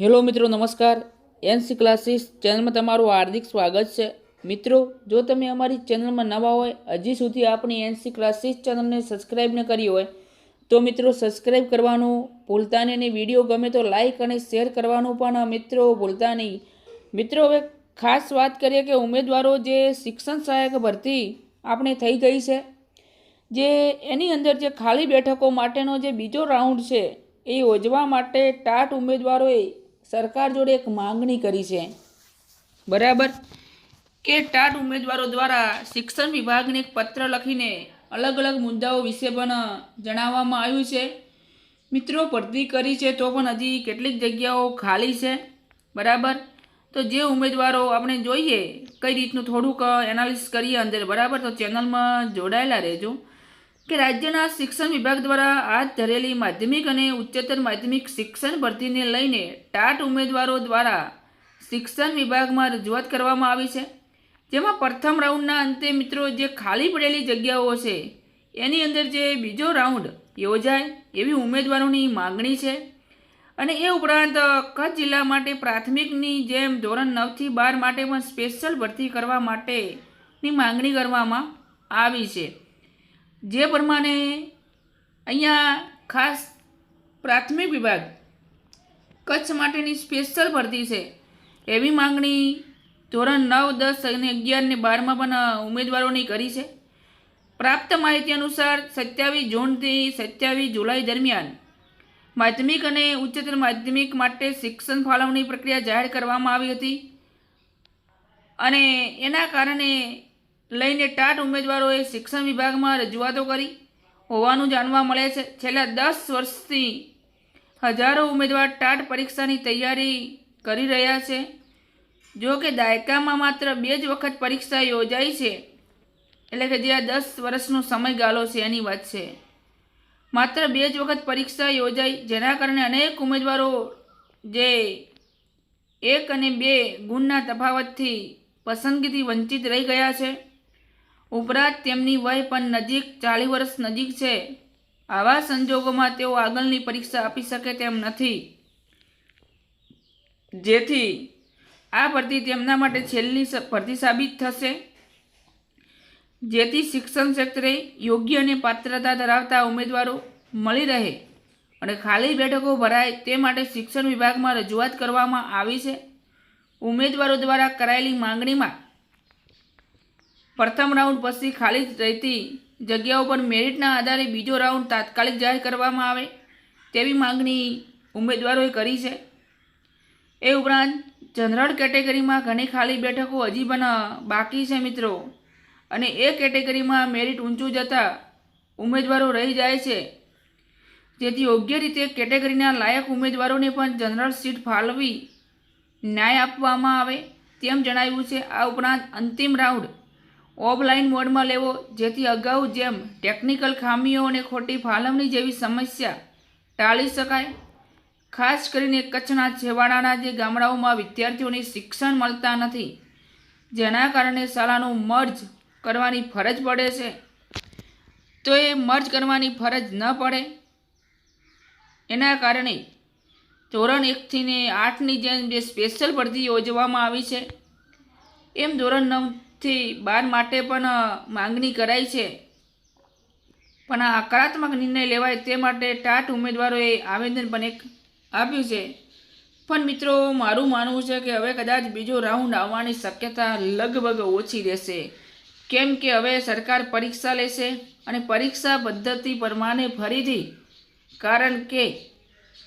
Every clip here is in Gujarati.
હેલો મિત્રો, નમસ્કાર. એનસી ક્લાસીસ ચેનલમાં તમારું હાર્દિક સ્વાગત છે. મિત્રો, જો તમે અમારી ચેનલમાં નવા હોય, હજી સુધી આપણી એનસી ક્લાસીસ ચેનલને સબસ્ક્રાઈબ ન કરી હોય, તો મિત્રો સબસ્ક્રાઈબ કરવાનું ભૂલતા નહીં અને વીડિયો ગમે તો લાઈક અને શેર કરવાનું પણ મિત્રો ભૂલતા નહીં. મિત્રો, હવે ખાસ વાત કરીએ કે ઉમેદવારો જે શિક્ષણ સહાયક ભરતી આપણે થઈ ગઈ છે, જે એની અંદર જે ખાલી બેઠકો માટેનો જે બીજો રાઉન્ડ છે, એ યોજવા માટે ટાટ ઉમેદવારોએ સરકાર જોડે એક માંગણી કરી છે. બરાબર? કે ટાટ ઉમેદવારો દ્વારા શિક્ષણ વિભાગને એક પત્ર લખીને અલગ અલગ મુદ્દાઓ વિશે પણ જણાવવામાં આવ્યું છે. મિત્રો, ભરતી કરી છે તો પણ હજી કેટલીક જગ્યાઓ ખાલી છે. બરાબર? તો જે ઉમેદવારો આપણે જોઈએ, કઈ રીતનું થોડુંક એનાલિસિસ કરીએ અંદર, બરાબર? તો ચેનલમાં જોડાયેલા રહેજો. કે રાજ્યના શિક્ષણ વિભાગ દ્વારા હાથ ધરેલી માધ્યમિક અને ઉચ્ચતર માધ્યમિક શિક્ષણ ભરતીને લઈને ટાટ ઉમેદવારો દ્વારા શિક્ષણ વિભાગમાં રજૂઆત કરવામાં આવી છે. જેમાં પ્રથમ રાઉન્ડના અંતે મિત્રો જે ખાલી પડેલી જગ્યાઓ છે, એની અંદર જે બીજો રાઉન્ડ યોજાય એવી ઉમેદવારોની માગણી છે. અને એ ઉપરાંત કચ્છ જિલ્લા માટે પ્રાથમિકની જેમ ધોરણ નવથી બાર માટે પણ સ્પેશિયલ ભરતી કરવા માટેની માંગણી કરવામાં આવી છે. જે પ્રમાણે અહીંયા ખાસ પ્રાથમિક વિભાગ કચ્છ માટેની સ્પેશિયલ ભરતી છે, એવી માંગણી ધોરણ નવ, દસ અને અગિયાર ને બારમાં પણ ઉમેદવારોની કરી છે. પ્રાપ્ત માહિતી અનુસાર સત્યાવીસ જૂનથી સત્યાવીસ જુલાઈ દરમિયાન માધ્યમિક અને ઉચ્ચતર માધ્યમિક માટે શિક્ષણ ફાળવણી પ્રક્રિયા જાહેર કરવામાં આવી હતી. અને એના કારણે લઈને ટાટ ઉમેદવારોએ શિક્ષણ વિભાગમાં રજૂઆતો કરી. હોવાનું જાણવા મળે છે. છેલ્લા દસ વર્ષથી હજારો ઉમેદવાર ટાટ પરીક્ષાની તૈયારી કરી રહ્યા છે. જો કે દાયકામાં માત્ર બે જ વખત પરીક્ષા યોજાઈ છે. એટલે કે જે આ દસ વર્ષનો સમયગાળો છે એની વાત છે. માત્ર બે જ વખત પરીક્ષા યોજાઈ. જેના કારણે અનેક ઉમેદવારો જે એક અને બે ગુણના તફાવતથી પસંદગીથી વંચિત રહી ગયા છે. ઉપરાંત તેમની વય પણ નજીક ચાલીસ વર્ષ નજીક છે. આવા સંજોગોમાં તેઓ આગળની પરીક્ષા આપી શકે તેમ નથી. જેથી આ ભરતી તેમના માટે છેલ્લી ભરતી સાબિત થશે. જેથી શિક્ષણ ક્ષેત્રે યોગ્ય અને પાત્રતા ધરાવતા ઉમેદવારો મળી રહે અને ખાલી બેઠકો ભરાય તે માટે શિક્ષણ વિભાગમાં રજૂઆત કરવામાં આવી છે. ઉમેદવારો દ્વારા કરાયેલી માંગણીમાં પ્રથમ રાઉન્ડ પછી ખાલી રહેતી જગ્યાઓ પર મેરિટના આધારે બીજો રાઉન્ડ તાત્કાલિક જાહેર કરવામાં આવે તેવી માંગણી ઉમેદવારોએ કરી છે. એ ઉપરાંત જનરલ કેટેગરીમાં ઘણી ખાલી બેઠકો હજી પણ બાકી છે મિત્રો. અને એ કેટેગરીમાં મેરિટ ઊંચું જતાં ઉમેદવારો રહી જાય છે. જેથી યોગ્ય રીતે કેટેગરીના લાયક ઉમેદવારોને પણ જનરલ સીટ ફાળવી ન્યાય આપવામાં આવે તેમ જણાવ્યું છે. આ ઉપરાંત અંતિમ રાઉન્ડ ઓફલાઈન મોડમાં લેવો, જેથી અગાઉ જેમ ટેકનિકલ ખામીઓ અને ખોટી ફાળવણી જેવી સમસ્યા ટાળી શકાય. ખાસ કરીને કચ્છના છેવાડાના જે ગામડાઓમાં વિદ્યાર્થીઓને શિક્ષણ મળતા નથી, જેના કારણે શાળાનું મર્જ કરવાની ફરજ પડે છે. તો એ મર્જ કરવાની ફરજ ન પડે. એના કારણે ધોરણ એકથી ને આઠની જેમ જે સ્પેશિયલ ભરતી યોજવામાં આવી છે, એમ ધોરણ નવથી બાર માટે પણ માંગણી કરાઈ છે. પણ આ હકારાત્મક નિર્ણય લેવાય તે માટે ટાટ ઉમેદવારોએ આવેદન પણ એક આપ્યું છે. પણ મિત્રો, મારું માનવું છે કે હવે કદાચ બીજો રાઉન્ડ આવવાની શક્યતા લગભગ ઓછી રહેશે. કેમ કે હવે સરકાર પરીક્ષા લેશે અને પરીક્ષા પદ્ધતિ પ્રમાણે ફરીથી કારણ કે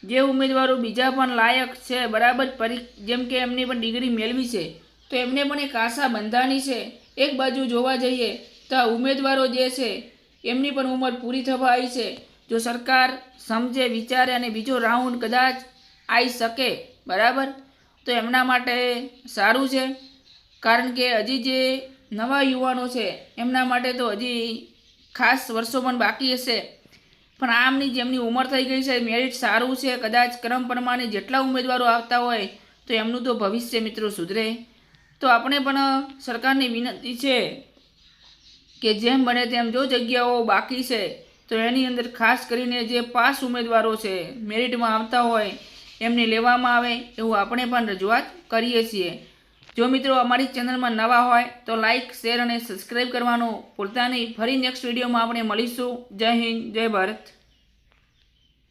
જે ઉમેદવારો બીજા પણ લાયક છે, બરાબર પરી, જેમ કે એમની પણ ડિગ્રી મેળવી છે. તો એમને પણ એક આશા બંધાની છે. એક બાજુ જોવા જઈએ તો ઉમેદવારો જે છે, એમની પણ ઉંમર પૂરી થવા આવી છે. જો સરકાર સમજે, વિચારે અને બીજો રાઉન્ડ કદાચ આવી શકે, બરાબર? તો એમના માટે સારું છે. કારણ કે હજી જે નવા યુવાનો છે, એમના માટે તો હજી ખાસ વર્ષો પણ બાકી હશે. પણ આમની જેમની ઉંમર થઈ ગઈ છે મેરિટ સારું છે, કદાચ ક્રમ પ્રમાણે જેટલા ઉમેદવારો આવતા હોય, તો એમનું તો ભવિષ્ય મિત્રો સુધરે. તો આપણે પણ સરકારની વિનંતી છે કે જેમ બને તેમ જો જગ્યાઓ બાકી છે, તો એની અંદર ખાસ કરીને જે પાસ ઉમેદવારો છે, મેરિટમાં આવતા હોય, એમને લેવામાં આવે એવું આપણે પણ રજૂઆત કરીએ છીએ. જો મિત્રો અમારી ચેનલમાં નવા હોય, તો લાઇક શેર અને સબસ્ક્રાઈબ કરવાનું ભૂલતા નહીં. ફરી નેક્સ્ટ વિડીયોમાં આપણે મળીશું. જય હિન્દ, જય ભારત.